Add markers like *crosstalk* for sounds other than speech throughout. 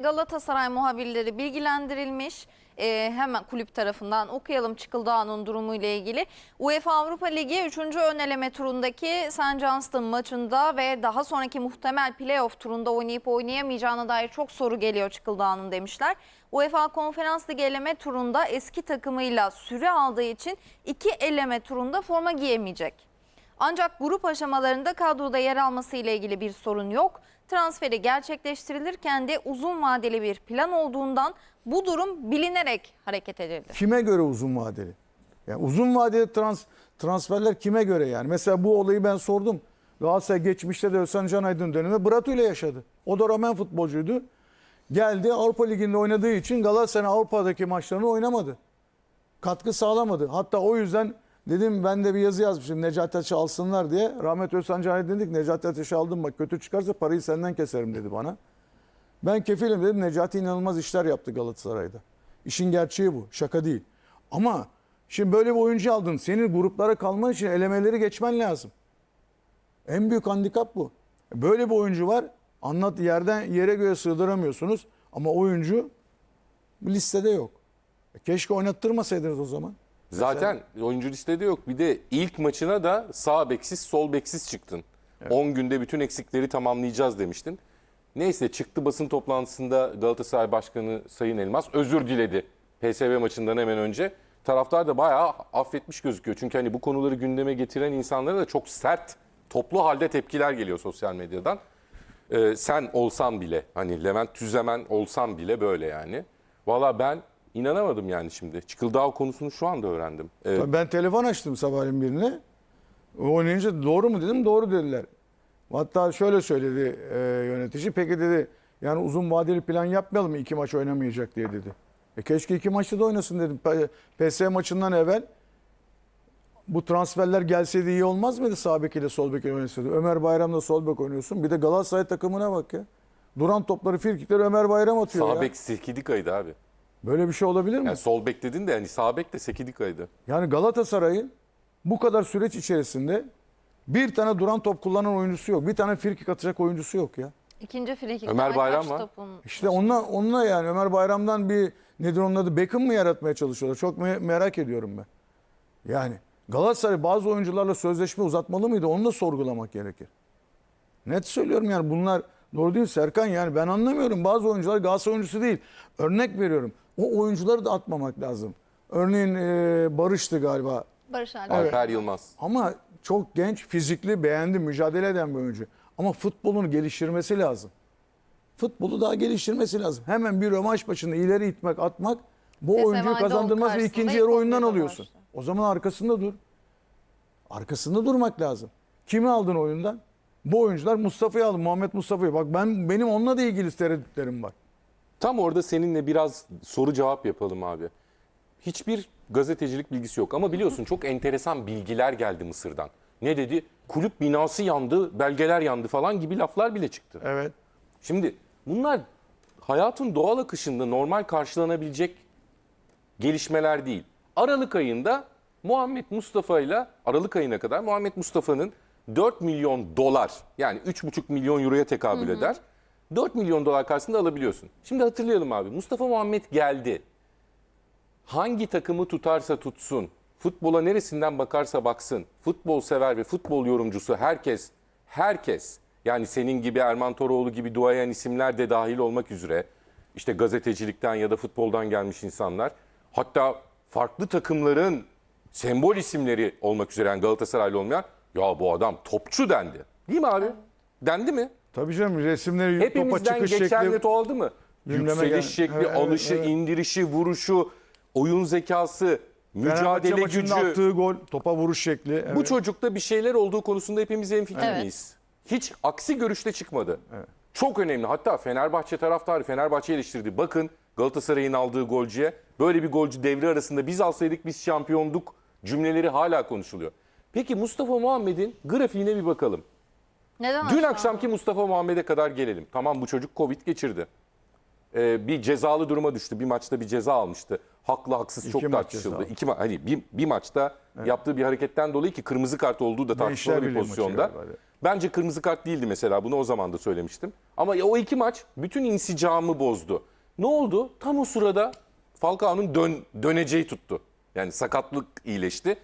Galatasaray muhabirleri bilgilendirilmiş. Ee, hemen kulüp tarafından okuyalım Çıkıldağ'ın durumu ile ilgili. UEFA Avrupa Ligi 3. ön eleme turundaki St. Johnston maçında ve daha sonraki muhtemel playoff turunda oynayıp oynayamayacağına dair çok soru geliyor Çıkıldağ'ın demişler. UEFA Konferans Ligi eleme turunda eski takımıyla süre aldığı için iki eleme turunda forma giyemeyecek. Ancak grup aşamalarında kadroda yer alması ile ilgili bir sorun yok. Transferi gerçekleştirilirken de uzun vadeli bir plan olduğundan bu durum bilinerek hareket edildi. Kime göre uzun vadeli? Yani uzun vadeli trans, transferler kime göre yani? Mesela bu olayı ben sordum. Galatasaray geçmişte de Özcan Can Aydın dönemi Bratu ile yaşadı. O da Roman futbolcuydu. Geldi Avrupa Ligi'nde oynadığı için Galatasaray Avrupa'daki maçlarını oynamadı. Katkı sağlamadı. Hatta o yüzden dedim ben de bir yazı yazmışım Necati Ateş'i alsınlar diye. Rahmet Özcan Can Aydın dedik Necati Ateş'i aldım bak kötü çıkarsa parayı senden keserim dedi bana. Ben kefilim dedim. Necati inanılmaz işler yaptı Galatasaray'da. İşin gerçeği bu. Şaka değil. Ama şimdi böyle bir oyuncu aldın. Senin gruplara kalman için elemeleri geçmen lazım. En büyük handikap bu. Böyle bir oyuncu var. Anlat yerden yere göre sığdıramıyorsunuz. Ama oyuncu listede yok. E Keşke oynattırmasaydınız o zaman. Zaten oyuncu listede yok. Bir de ilk maçına da sağ beksiz sol beksiz çıktın. 10 günde bütün eksikleri tamamlayacağız demiştin. Neyse çıktı basın toplantısında Galatasaray Başkanı Sayın Elmas özür diledi. PSV maçından hemen önce. Taraftar da bayağı affetmiş gözüküyor. Çünkü hani bu konuları gündeme getiren insanlara da çok sert, toplu halde tepkiler geliyor sosyal medyadan. Ee, sen olsan bile hani Levent Tüzemen olsan bile böyle yani. Valla ben inanamadım yani şimdi. Çıkıldağ konusunu şu anda öğrendim. Tabii Ben telefon açtım sabahleyin birine. Oynayınca doğru mu dedim. Doğru dediler. Hatta şöyle söyledi e, yönetici. Peki dedi yani uzun vadeli plan yapmayalım mı iki maç oynamayacak diye dedi. E keşke iki maçta da oynasın dedim. P- PSV maçından evvel bu transferler gelseydi iyi olmaz mıydı sağ bek ile sol bek oynasaydı? Ömer Bayram'la sol bek oynuyorsun. Bir de Galatasaray takımına bak ya. Duran topları firkikleri Ömer Bayram atıyor sağ ya. bek Sekidika'ydı abi. Böyle bir şey olabilir mi? Yani sol bek dedin de hani sağ bek de Sekidika'ydı. Yani Galatasaray'ın bu kadar süreç içerisinde bir tane duran top kullanan oyuncusu yok. Bir tane frikik atacak oyuncusu yok ya. İkinci frikik. Ömer Bayram var. İşte onunla, onunla yani Ömer Bayram'dan bir nedir onun adı Beckham mı yaratmaya çalışıyorlar? Çok me- merak ediyorum ben. Yani Galatasaray bazı oyuncularla sözleşme uzatmalı mıydı? Onu da sorgulamak gerekir. Net söylüyorum yani bunlar doğru değil Serkan yani ben anlamıyorum. Bazı oyuncular Galatasaray oyuncusu değil. Örnek veriyorum. O oyuncuları da atmamak lazım. Örneğin e, Barış'tı galiba. Barış Alper. Alper Yılmaz. Ama çok genç, fizikli, beğendi, mücadele eden bir oyuncu. Ama futbolunu geliştirmesi lazım. Futbolu daha geliştirmesi lazım. Hemen bir rövanş maçında ileri itmek, atmak bu PSV oyuncuyu kazandırmaz ve ikinci yarı oyundan 11'de alıyorsun. başladı. O zaman arkasında dur. Arkasında durmak lazım. Kimi aldın oyundan? Bu oyuncular Mustafa'yı aldın, Muhammed Mustafa'yı. Bak ben benim onunla da ilgili tereddütlerim var. Tam orada seninle biraz soru cevap yapalım abi. Hiçbir gazetecilik bilgisi yok ama biliyorsun çok enteresan bilgiler geldi Mısır'dan. Ne dedi? Kulüp binası yandı, belgeler yandı falan gibi laflar bile çıktı. Evet. Şimdi bunlar hayatın doğal akışında normal karşılanabilecek gelişmeler değil. Aralık ayında Muhammed Mustafa ile Aralık ayına kadar Muhammed Mustafa'nın 4 milyon dolar yani 3,5 milyon euroya tekabül eder. 4 milyon dolar karşısında alabiliyorsun. Şimdi hatırlayalım abi. Mustafa Muhammed geldi. Hangi takımı tutarsa tutsun, futbola neresinden bakarsa baksın, futbol sever ve futbol yorumcusu herkes, herkes yani senin gibi Erman Toroğlu gibi duayen isimler de dahil olmak üzere işte gazetecilikten ya da futboldan gelmiş insanlar hatta farklı takımların sembol isimleri olmak üzere yani Galatasaraylı olmayan ya bu adam topçu dendi. Değil mi abi? Dendi mi? Tabii canım resimleri topa Hepimizden çıkış geçen şekli. net o aldı mı? Gündeme Yükseliş gel- şekli, Evet, evet, alışı, evet. indirişi, vuruşu, oyun zekası, Fenerbahçe mücadele maçında gücü. attığı gol, topa vuruş şekli. Bu evet. çocukta bir şeyler olduğu konusunda hepimiz hemfikir Evet. miyiz? Hiç aksi görüşte çıkmadı. Çok önemli. Hatta Fenerbahçe taraftarı Fenerbahçe eleştirdi. Bakın Galatasaray'ın aldığı golcüye böyle bir golcü devre arasında biz alsaydık biz şampiyonduk cümleleri hala konuşuluyor. Peki Mustafa Muhammed'in grafiğine bir bakalım. Neden Dün aşağı? akşamki Mustafa Muhammed'e kadar gelelim. Tamam bu çocuk Covid geçirdi. Ee, bir cezalı duruma düştü. Bir maçta bir ceza almıştı. haklı haksız İki çok maç tartışıldı. ceza. İki ma- hani bir, bir maçta yaptığı bir hareketten dolayı ki kırmızı kart olduğu da tartışmalı bir Birliği maçı pozisyonda. galiba. Bence kırmızı kart değildi mesela bunu o zaman da söylemiştim. Ama ya o iki maç bütün insicamı bozdu. Ne oldu? Tam o sırada Falcao'nun dön, döneceği tuttu. Yani sakatlık iyileşti.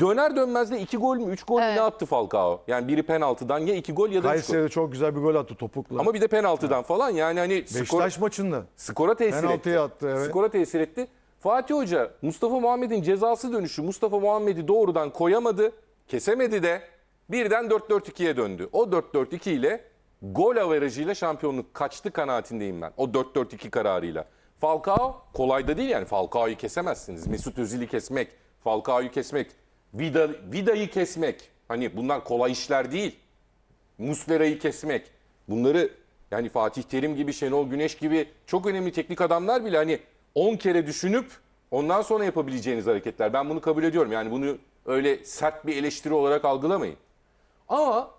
Döner dönmez de iki gol mü üç gol mü Evet. ne attı Falcao? Yani biri penaltıdan ya iki gol ya da üç gol. Kayseri'de çok güzel bir gol attı topukla. Ama bir de penaltıdan falan yani hani skor, Beşiktaş maçında. skora tesir Penaltıya etti. attı, evet. Skora tesir etti. Fatih Hoca Mustafa Muhammed'in cezası dönüşü Mustafa Muhammed'i doğrudan koyamadı. Kesemedi de birden 4-4-2'ye döndü. O 4-4-2 ile gol averajıyla şampiyonluk kaçtı kanaatindeyim ben. O 4-4-2 kararıyla. Falcao kolay da değil yani Falcao'yu kesemezsiniz. Mesut Özil'i kesmek, Falcao'yu kesmek, Vida, Vida'yı kesmek. Hani bunlar kolay işler değil. Muslera'yı kesmek. Bunları yani Fatih Terim gibi, Şenol Güneş gibi çok önemli teknik adamlar bile hani 10 kere düşünüp ondan sonra yapabileceğiniz hareketler. Ben bunu kabul ediyorum. Yani bunu öyle sert bir eleştiri olarak algılamayın. Ama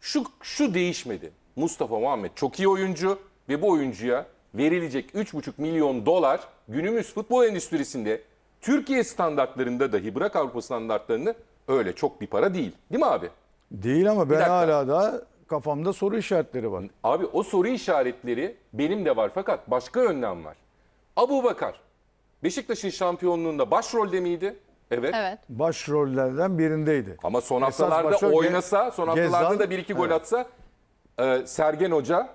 şu şu değişmedi. Mustafa Muhammed çok iyi oyuncu ve bu oyuncuya verilecek 3,5 milyon dolar günümüz futbol endüstrisinde Türkiye standartlarında dahi bırak Avrupa standartlarını öyle çok bir para değil. Değil mi abi? Değil ama ben dakika. hala da kafamda soru işaretleri var. Abi o soru işaretleri benim de var fakat başka yönden var. Abu Bakar Beşiktaş'ın şampiyonluğunda başrolde miydi? Evet. Evet. Başrollerden birindeydi. Ama son Esas haftalarda oynasa, son haftalarda Gezal, da bir iki gol evet. atsa e, Sergen Hoca,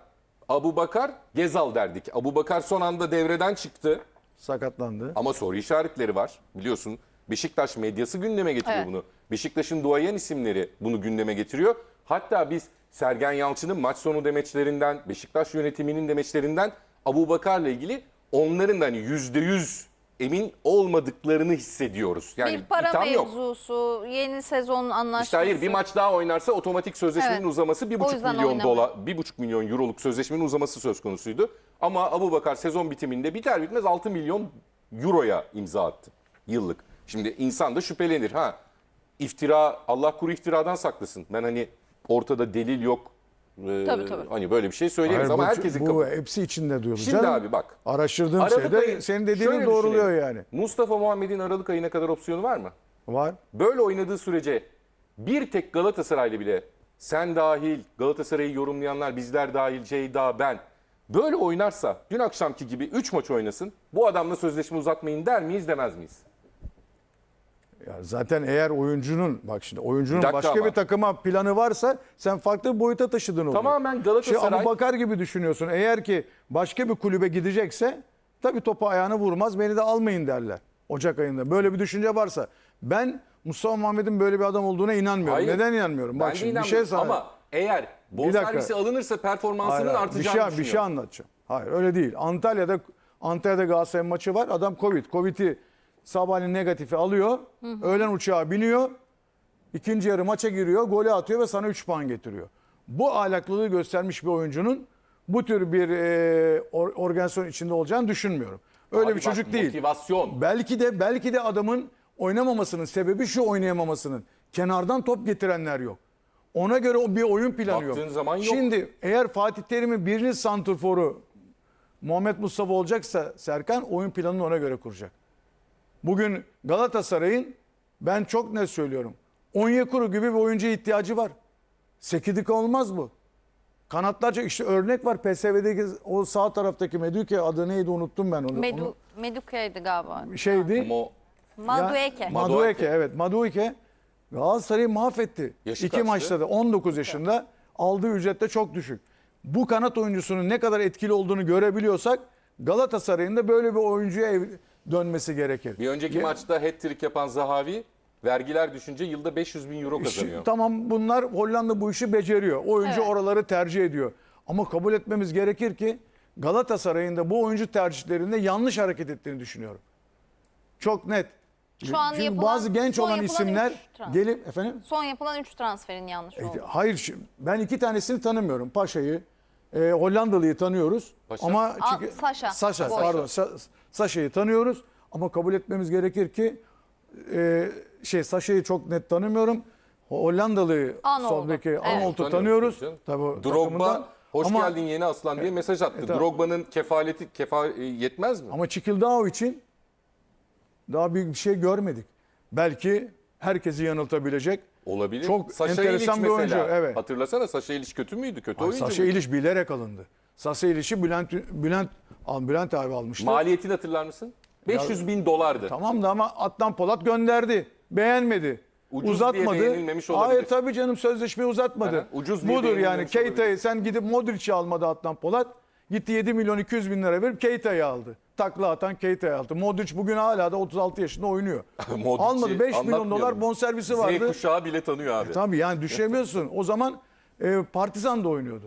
Abu Bakar, Gezal derdik. Abu Bakar son anda devreden çıktı Sakatlandı. ama soru işaretleri var biliyorsun. Beşiktaş medyası gündeme getiriyor Evet. bunu. Beşiktaş'ın duayen isimleri bunu gündeme getiriyor. Hatta biz Sergen Yalçın'ın maç sonu demeçlerinden, Beşiktaş yönetiminin demeçlerinden Abu Bakar'la ilgili onların da hani yüzde yüz emin olmadıklarını hissediyoruz. Yani bir para yok. mevzusu, yeni sezon anlaşması. İşte hayır bir maç daha oynarsa otomatik sözleşmenin Evet. uzaması bir O buçuk yüzden milyon oynamıyor. dolar, bir buçuk milyon euroluk sözleşmenin uzaması söz konusuydu. Ama Abu Bakar sezon bitiminde biter bitmez 6 milyon euroya imza attı yıllık. Şimdi insan da şüphelenir ha. İftira Allah kuru iftiradan saklasın. Ben hani ortada delil yok. Ee, Tabii, tabii. Hani böyle bir şey söyleyemeyiz ama bu- herkesin bu kapı. hepsi içinde duyulur. Şimdi canım. abi bak. Araştırdığım Aralık şeyde ayı- senin şöyle dediğini doğruluyor yani. Mustafa Muhammed'in Aralık ayına kadar opsiyonu var mı? Var. Böyle oynadığı sürece bir tek Galatasaraylı bile sen dahil Galatasaray'ı yorumlayanlar bizler dahil Ceyda ben böyle oynarsa dün akşamki gibi 3 maç oynasın bu adamla sözleşme uzatmayın der miyiz demez miyiz? Ya zaten eğer oyuncunun bak şimdi oyuncunun Bir dakika başka ama. bir takıma planı varsa sen farklı bir boyuta taşıdın oluyor. Tamamen Şey, Galatasaray Abu Bakar gibi düşünüyorsun. Eğer ki başka bir kulübe gidecekse tabii topu ayağına vurmaz beni de almayın derler. Ocak ayında. Böyle bir düşünce varsa. Ben Mustafa Muhammed'in böyle bir adam olduğuna inanmıyorum. Hayır. Neden inanmıyorum? Bak ben de şimdi bir şey inanmıyorum. sana. ama eğer dakika. bonservisi alınırsa performansının Hayır, hayır. bir artacağını şey, bir şey düşünüyorum. anlatacağım. Hayır öyle değil. Antalya'da Antalya'da Galatasaray maçı var. Adam Covid. Covid'i sabahleyin negatifi alıyor. Öğlen uçağa biniyor. İkinci yarı maça giriyor. Golü atıyor ve sana 3 puan getiriyor. Bu ahlaklılığı göstermiş bir oyuncunun bu tür bir e, or- organizasyon içinde olacağını düşünmüyorum. Öyle Abi bir bak, çocuk değil. Motivasyon. Belki de belki de adamın oynamamasının sebebi şu oynayamamasının. Kenardan top getirenler yok. Ona göre bir oyun planı yok. Zaman yok. Şimdi eğer Fatih Terim'in birinci santrforu Muhammed Mustafa olacaksa Serkan oyun planını ona göre kuracak. Bugün Galatasaray'ın ben çok net söylüyorum. Onyekuru gibi bir oyuncuya ihtiyacı var. Sekidik olmaz bu. Kanatlarca işte örnek var PSV'deki o sağ taraftaki Meduke adı neydi unuttum ben onu. Medu, Meduke'ydi galiba. onu şeydi. Madueke. Madueke. Madueke evet. Madueke Galatasaray'ı mahvetti. Yaşı İki kaçtı? maçta da 19 yaşında aldığı ücret de çok düşük. Bu kanat oyuncusunun ne kadar etkili olduğunu görebiliyorsak Galatasaray'ın da böyle bir oyuncuya ev- dönmesi gerekir. bir önceki Ge- maçta hat-trick yapan Zahavi vergiler düşünce yılda 500 bin euro kazanıyor. Şi- Tamam bunlar Hollanda bu işi beceriyor. Oyuncu Evet. oraları tercih ediyor. Ama kabul etmemiz gerekir ki Galatasaray'ın da bu oyuncu tercihlerinde yanlış hareket ettiğini düşünüyorum. Çok net. Şu an Çünkü yapılan- bazı genç son olan yapılan isimler üç transfer. gelip efendim Son yapılan 3 transferin yanlış E, oldu. Hayır şi- ben iki tanesini tanımıyorum. Paşa'yı, e, Hollandalı'yı tanıyoruz. Paşa? Ama Aa, çünkü- Saşa. Saşa Boş. pardon. Sa- Saşa'yı tanıyoruz ama kabul etmemiz gerekir ki e, şey Saşa'yı çok net tanımıyorum. Hollandalı Arnold'u. sol beki Evet. Arnold'u Tanıyoruz tanıyoruz. Tabii takımından. Drogba hoş ama, geldin yeni aslan diye mesaj attı. tamam. Drogba'nın kefaleti kefa e, yetmez mi? Ama Çikildao için daha büyük bir şey görmedik. Belki herkesi yanıltabilecek. Olabilir. Çok Saşa enteresan İliç bir mesela. oyuncu, evet. Hatırlasana Saşa İliç kötü müydü? Kötü Ay, oyuncu Saşa muydu? İliç bilerek alındı. Saşa İliç'i Bülent, Bülent, Bülent abi almıştı. Maliyetini hatırlar mısın? 500 bin dolardı. Tamam da ama Adnan Polat gönderdi. Beğenmedi. Ucuz uzatmadı. diye beğenilmemiş olabilir. Hayır tabii canım sözleşmeyi uzatmadı. Aha, ucuz diye Budur yani beğenilmemiş Keita'yı sen gidip Modric'i almadı Adnan Polat. Gitti 7 milyon 200 bin lira verip Keita'yı aldı. Takla atan Keita'yı aldı. Modric bugün hala da 36 yaşında oynuyor. *laughs* Modric'i Almadı 5 milyon dolar bonservisi Z vardı. kuşağı bile tanıyor abi. Tabii yani *laughs* düşünemiyorsun. O zaman e, Partizan'da oynuyordu.